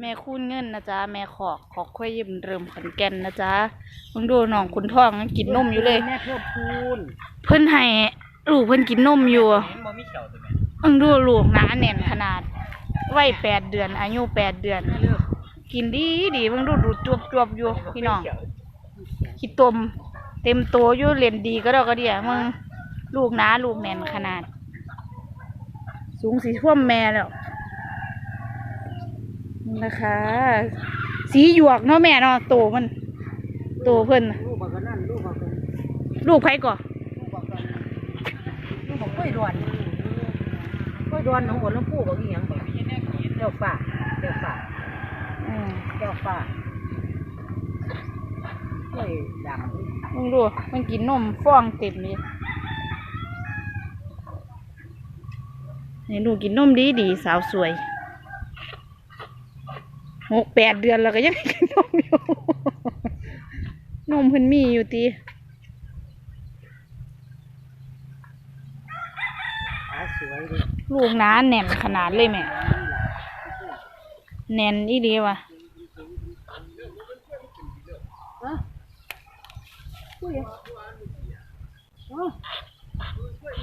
แม่คูณเงินนะจ๊ะแม่ขอกขอกค่อยยิ้มเริ่มขอนแก่นนะจ๊ะมึงดูน้องคุณท้องยังกินนมอยู่เลย แม่เพิ่มพูนเพิ่นให้ลูกเพิ่นกินนมอยู่เห็นบ่มีเขียวตัวแม่มึงดูลูกหนาแน่นขนาดวัยแปดเดือนอายุแปดเดือน แม่เลิกกินดีดีมึงดูดูจวบจวบๆอยู่พี่น้องขี้ตม เต็มโตอยู่เล่นดีก็ดอกกระเดียมึงลูกหนาลูกแน่นขนาด สูงสีท่วมแม่แล้ว นะคะ สีหยวกเนาะแม่เนาะโตมัน โตเพิ่นน่ะลูกบอกกันนั่นลูกบอกกันลูกไผก่อลูกบอกกันลูกบอกกล้วยดวนกล้วยดวนของหัวลำพูบอกอีหยังบอกเจ้าป่าเจ้าป่าอืมเจ้าป่าเฮ้ยดังมึงดูมันกินนมฟองเต็มเลยนี่ลูกกินนมดีดีสาวสวย หกแปดเดือนแล้วก็ยังให้กินนมอยู่ นมเพิ่นมีอยู่ตีลูกน้าแน่นขนาดเลยแม่ แน่นอีดีวะฮะอะ